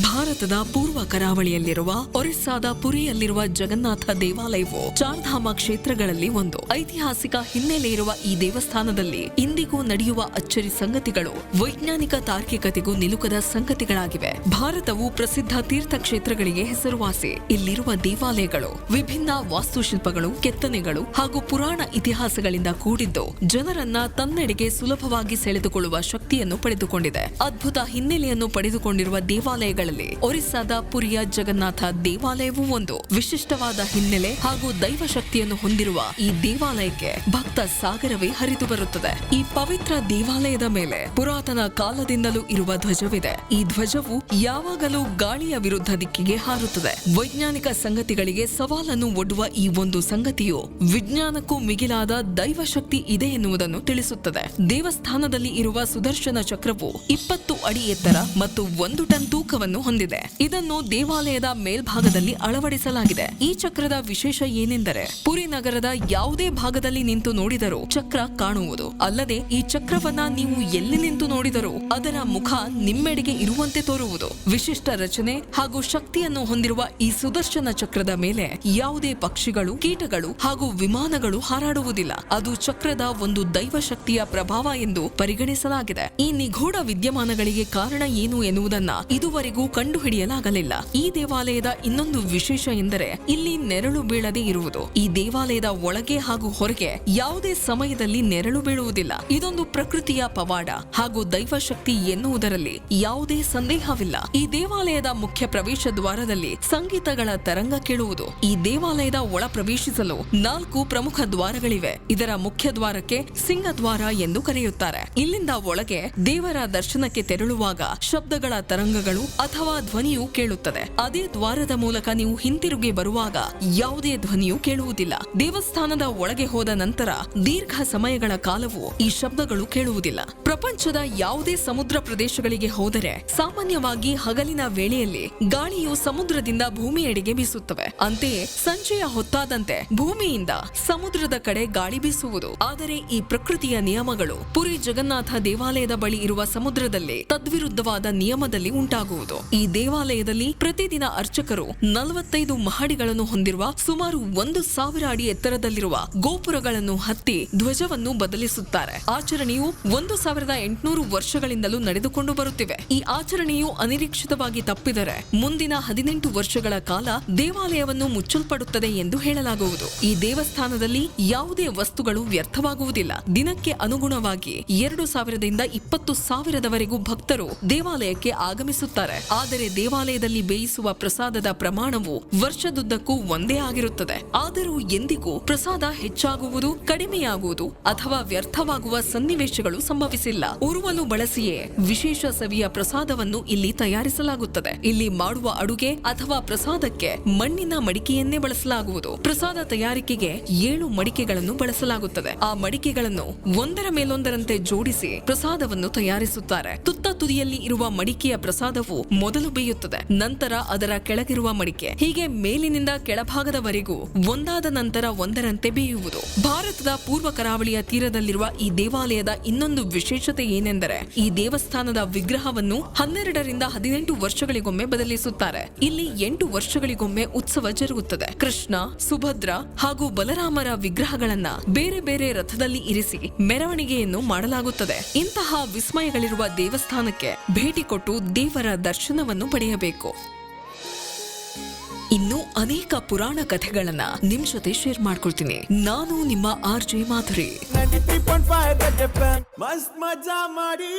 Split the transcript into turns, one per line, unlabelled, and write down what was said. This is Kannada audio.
ಭಾರತದ ಪೂರ್ವ ಕರಾವಳಿಯಲ್ಲಿರುವ ಒರಿಸ್ಸಾದ ಪುರಿಯಲ್ಲಿರುವ ಜಗನ್ನಾಥ ದೇವಾಲಯವು ಚಾರ್ಧಾಮ ಕ್ಷೇತ್ರಗಳಲ್ಲಿ ಒಂದು. ಐತಿಹಾಸಿಕ ಹಿನ್ನೆಲೆ ಇರುವ ಈ ದೇವಸ್ಥಾನದಲ್ಲಿ ಇಂದಿಗೂ ನಡೆಯುವ ಅಚ್ಚರಿ ಸಂಗತಿಗಳು ವೈಜ್ಞಾನಿಕ ತಾರ್ಕಿಕತೆಗೂ ನಿಲುಕದ ಸಂಗತಿಗಳಾಗಿವೆ. ಭಾರತವು ಪ್ರಸಿದ್ಧ ತೀರ್ಥಕ್ಷೇತ್ರಗಳಿಗೆ ಹೆಸರುವಾಸಿ. ಇಲ್ಲಿರುವ ದೇವಾಲಯಗಳು ವಿಭಿನ್ನ ವಾಸ್ತುಶಿಲ್ಪಗಳು, ಕೆತ್ತನೆಗಳು ಹಾಗೂ ಪುರಾಣ ಇತಿಹಾಸಗಳಿಂದ ಕೂಡಿದ್ದು ಜನರನ್ನ ತನ್ನೆಡೆಗೆ ಸುಲಭವಾಗಿ ಸೆಳೆದುಕೊಳ್ಳುವ ಶಕ್ತಿಯನ್ನು ಪಡೆದುಕೊಂಡಿದೆ. ಅದ್ಭುತ ಹಿನ್ನೆಲೆಯನ್ನು ಪಡೆದುಕೊಂಡಿರುವ ದೇವಾಲಯಗಳಲ್ಲಿ ಒರಿಸ್ಸಾದ ಪುರಿಯ ಜಗನ್ನಾಥ ದೇವಾಲಯವೂ ಒಂದು ವಿಶಿಷ್ಟವಾದ ಹಿನ್ನೆಲೆ ಹಾಗೂ ದೈವ ಶಕ್ತಿಯನ್ನು ಹೊಂದಿರುವ ಈ ದೇವಾಲಯಕ್ಕೆ ಭಕ್ತ ಸಾಗರವೇ ಹರಿದು ಬರುತ್ತದೆ. ಈ ಪವಿತ್ರ ದೇವಾಲಯದ ಮೇಲೆ ಪುರಾತನ ಕಾಲದಿಂದಲೂ ಇರುವ ಧ್ವಜವಿದೆ. ಈ ಧ್ವಜವು ಯಾವಾಗಲೂ ಗಾಳಿಯ ವಿರುದ್ಧ ದಿಕ್ಕಿಗೆ ಹಾರುತ್ತದೆ. ವೈಜ್ಞಾನಿಕ ಸಂಗತಿಗಳಿಗೆ ಸವಾಲನ್ನು ಒಡ್ಡುವ ಈ ಒಂದು ಸಂಗತಿಯು ವಿಜ್ಞಾನಕ್ಕೂ ಮಿಗಿಲಾದ ದೈವ ಶಕ್ತಿ ಇದೆ ಎನ್ನುವುದನ್ನು ತಿಳಿಸುತ್ತದೆ. ದೇವಸ್ಥಾನದಲ್ಲಿ ಇರುವ ಸುದರ್ಶನ ಚಕ್ರವು ಇಪ್ಪತ್ತು ಅಡಿ ಎತ್ತರ ಮತ್ತು ಒಂದು ಟನ್ ತೂಕವನ್ನು ಹೊಂದಿದೆ. ಇದನ್ನು ದೇವಾಲಯದ ಮೇಲ್ಭಾಗದಲ್ಲಿ ಅಳವಡಿಸಲಾಗಿದೆ. ಈ ಚಕ್ರದ ವಿಶೇಷ ಏನೆಂದರೆ, ಪುರಿ ನಗರದ ಯಾವುದೇ ಭಾಗದಲ್ಲಿ ನಿಂತು ನೋಡಿದರೂ ಚಕ್ರ ಕಾಣುವುದು. ಅಲ್ಲದೆ, ಈ ಚಕ್ರವನ್ನ ನೀವು ಎಲ್ಲಿ ನಿಂತು ನೋಡಿದರೂ ಅದರ ಮುಖ ನಿಮ್ಮೆಡೆಗೆ ಇರುವಂತೆ ತೋರುವುದು. ವಿಶಿಷ್ಟ ರಚನೆ ಹಾಗೂ ಶಕ್ತಿಯನ್ನು ಹೊಂದಿರುವ ಈ ಸುದರ್ಶನ ಚಕ್ರದ ಮೇಲೆ ಯಾವುದೇ ಪಕ್ಷಿಗಳು, ಕೀಟಗಳು ಹಾಗೂ ವಿಮಾನಗಳು ಹಾರಾಡುವುದಿಲ್ಲ. ಅದು ಚಕ್ರದ ಒಂದು ದೈವ ಶಕ್ತಿಯ ಪ್ರಭಾವ ಎಂದು ಪರಿಗಣಿಸಲಾಗಿದೆ. ಈ ನಿಗೂಢ ವಿದ್ಯಮಾನಗಳಿಗೆ ಕಾರಣ ಏನು ಎನ್ನುವುದನ್ನ ಇದುವರೆಗೂ ಕಂಡುಹಿಡಿಯಲಾಗಲಿಲ್ಲ. ಈ ದೇವಾಲಯದ ಇನ್ನೊಂದು ವಿಶೇಷ ಎಂದರೆ ಇಲ್ಲಿ ನೆರಳು ಬೀಳದೆ ಇರುವುದು. ಈ ದೇವಾಲಯದ ಒಳಗೆ ಹಾಗೂ ಹೊರಗೆ ಯಾವುದೇ ಸಮಯದಲ್ಲಿ ನೆರಳು ಬೀಳುವುದಿಲ್ಲ. ಇದೊಂದು ಪ್ರಕೃತಿಯ ಪವಾಡ ಹಾಗೂ ದೈವಶಕ್ತಿ ಎನ್ನುವುದರಲ್ಲಿ ಯಾವುದೇ ಸಂದೇಹವಿಲ್ಲ. ಈ ದೇವಾಲಯದ ಮುಖ್ಯ ಪ್ರವೇಶ ದ್ವಾರದಲ್ಲಿ ಸಂಗೀತಗಳ ತರಂಗ ಕೇಳುವುದು. ಈ ದೇವಾಲಯದ ಒಳ ಪ್ರವೇಶಿಸಲು ನಾಲ್ಕು ಪ್ರಮುಖ ದ್ವಾರಗಳಿವೆ. ಇದರ ಮುಖ್ಯ ದ್ವಾರಕ್ಕೆ ಸಿಂಹದ್ವಾರ ಎಂದು ಕರೆಯುತ್ತಾರೆ. ಇಲ್ಲಿಂದ ಒಳಗೆ ದೇವರ ದರ್ಶನಕ್ಕೆ ತೆರಳುವಾಗ ಶಬ್ದಗಳ ತರಂಗಗಳು ಅಥವಾ ಧ್ವನಿಯು ಕೇಳುತ್ತದೆ. ಅದೇ ದ್ವಾರದ ಮೂಲಕ ನೀವು ಹಿಂತಿರುಗಿ ಬರುವಾಗ ಯಾವುದೇ ಧ್ವನಿಯು ಕೇಳುವುದಿಲ್ಲ. ದೇವಸ್ಥಾನದ ಒಳಗೆ ಹೋದ ನಂತರ ದೀರ್ಘ ಸಮಯಗಳ ಕಾಲವು ಈ ಶಬ್ದಗಳು ಕೇಳುವುದಿಲ್ಲ. ಪ್ರಪಂಚದ ಯಾವುದೇ ಸಮುದ್ರ ಪ್ರದೇಶಗಳಿಗೆ ಹೋದರೆ ಸಾಮಾನ್ಯವಾಗಿ ಹಗಲಿನ ವೇಳೆಯಲ್ಲಿ ಗಾಳಿಯು ಸಮುದ್ರದಿಂದ ಭೂಮಿಯೆಡೆಗೆ ಬೀಸುತ್ತವೆ. ಅಂತೆಯೇ ಸಂಜೆಯ ಹೊತ್ತಾದಂತೆ ಭೂಮಿಯಿಂದ ಸಮುದ್ರದ ಕಡೆ ಗಾಳಿ ಬೀಸುವುದು. ಆದರೆ ಈ ಪ್ರಕೃತಿಯ ನಿಯಮಗಳು ಪುರಿ ಜಗನ್ನಾಥ ದೇವಾಲಯದ ಬಳಿ ಇರುವ ಸಮುದ್ರದಲ್ಲಿ ತದ್ವಿರುದ್ಧವಾದ ನಿಯಮದಲ್ಲಿ ಉಂಟಾಗುವುದು. ಈ ದೇವಾಲಯದಲ್ಲಿ ಪ್ರತಿದಿನ ಅರ್ಚಕರು ನಲವತ್ತೈದು ಮಹಡಿಗಳನ್ನು ಹೊಂದಿರುವ ಸುಮಾರು ಒಂದು ಸಾವಿರ ಅಡಿ ಎತ್ತರದಲ್ಲಿರುವ ಗೋಪುರಗಳನ್ನು ಹತ್ತಿ ಧ್ವಜವನ್ನು ಬದಲಿಸುತ್ತಾರೆ. ಆಚರಣೆಯು ಒಂದು ಸಾವಿರದ ಎಂಟುನೂರು ವರ್ಷಗಳಿಂದಲೂ ನಡೆದುಕೊಂಡು ಬರುತ್ತಿವೆ. ಈ ಆಚರಣೆಯು ಅನಿರೀಕ್ಷಿತವಾಗಿ ತಪ್ಪಿದರೆ ಮುಂದಿನ ಹದಿನೆಂಟು ವರ್ಷಗಳ ಕಾಲ ದೇವಾಲಯವನ್ನು ಮುಚ್ಚಲ್ಪಡುತ್ತದೆ ಎಂದು ಹೇಳಲಾಗುವುದು. ಈ ದೇವಸ್ಥಾನದಲ್ಲಿ ಯಾವುದೇ ವಸ್ತುಗಳು ವ್ಯರ್ಥವಾಗುವುದಿಲ್ಲ. ದಿನಕ್ಕೆ ಅನುಗುಣವಾಗಿ ಎರಡು ಸಾವಿರದಿಂದ ಇಪ್ಪತ್ತು ಸಾವಿರದವರೆಗೂ ಭಕ್ತರು ದೇವಾಲಯಕ್ಕೆ ಆಗಮಿಸುತ್ತಾರೆ. ಆದರೆ ದೇವಾಲಯದಲ್ಲಿ ಬೇಯಿಸುವ ಪ್ರಸಾದದ ಪ್ರಮಾಣವು ವರ್ಷದುದ್ದಕ್ಕೂ ಒಂದೇ ಆಗಿರುತ್ತದೆ. ಆದರೂ ಎಂದಿಗೂ ಪ್ರಸಾದ ಹೆಚ್ಚಾಗುವುದು, ಕಡಿಮೆಯಾಗುವುದು ಅಥವಾ ವ್ಯರ್ಥವಾಗುವ ಸನ್ನಿವೇಶಗಳು ಸಂಭವಿಸಿಲ್ಲ. ಉರುವಲು ಬಳಸಿಯೇ ವಿಶೇಷ ಸವಿಯ ಪ್ರಸಾದವನ್ನು ಇಲ್ಲಿ ತಯಾರಿಸಲಾಗುತ್ತದೆ. ಇಲ್ಲಿ ಮಾಡುವ ಅಡುಗೆ ಅಥವಾ ಪ್ರಸಾದಕ್ಕೆ ಮಣ್ಣಿನ ಮಡಿಕೆಯನ್ನೇ ಬಳಸಲಾಗುವುದು. ಪ್ರಸಾದ ತಯಾರಿಕೆಗೆ ಏಳು ಮಡಿಕೆಗಳನ್ನು ಬಳಸಲಾಗುತ್ತದೆ. ಆ ಮಡಿಕೆಗಳನ್ನು ಒಂದರ ಮೇಲೊಂದರಂತೆ ಜೋಡಿಸಿ ಪ್ರಸಾದವನ್ನು ತಯಾರಿಸುತ್ತಾರೆ. ತುತ್ತ ತುದಿಯಲ್ಲಿ ಇರುವ ಮಡಿಕೆಯ ಪ್ರಸಾದವು ಮೊದಲು ಬೇಯುತ್ತದೆ, ನಂತರ ಅದರ ಕೆಳಗಿರುವ ಮಡಿಕೆ. ಹೀಗೆ ಮೇಲಿನಿಂದ ಕೆಳಭಾಗದವರೆಗೂ ಒಂದಾದ ನಂತರ ಒಂದರಂತೆ ಬೇಯುವುದು. ಭಾರತದ ಪೂರ್ವ ಕರಾವಳಿಯ ತೀರದಲ್ಲಿರುವ ಈ ದೇವಾಲಯದ ಇನ್ನೊಂದು ವಿಶೇಷತೆ ಏನೆಂದರೆ, ಈ ದೇವಸ್ಥಾನದ ವಿಗ್ರಹವನ್ನು ಹನ್ನೆರಡರಿಂದ ಹದಿನೆಂಟು ವರ್ಷಗಳಿಗೊಮ್ಮೆ ಬದಲಿಸುತ್ತಾರೆ. ಇಲ್ಲಿ ಎಂಟು ವರ್ಷಗಳಿಗೊಮ್ಮೆ ಉತ್ಸವ ಜರುಗುತ್ತದೆ. ಕೃಷ್ಣ, ಸುಭದ್ರ ಹಾಗೂ ಬಲರಾಮರ ವಿಗ್ರಹಗಳನ್ನ ಬೇರೆ ಬೇರೆ ರಥದಲ್ಲಿ ಇರಿಸಿ ಮೆರವಣಿಗೆಯನ್ನು ಮಾಡಲಾಗುತ್ತದೆ. ಇಂತಹ ವಿಸ್ಮಯಗಳಿರುವ ದೇವಸ್ಥಾನಕ್ಕೆ ಭೇಟಿ ಕೊಟ್ಟು ದೇವರ ದರ್ಶನವನ್ನು ಪಡೆಯಬೇಕು. ಇನ್ನು ಅನೇಕ ಪುರಾಣ ಕಥೆಗಳನ್ನ ನಿಮ್ ಜೊತೆ ಶೇರ್ ಮಾಡ್ಕೊಳ್ತೀನಿ. ನಾನು ನಿಮ್ಮ ಆರ್ ಜೆ ಮಾಧುರಿ.
ಮಜಾ ಮಾಡಿ.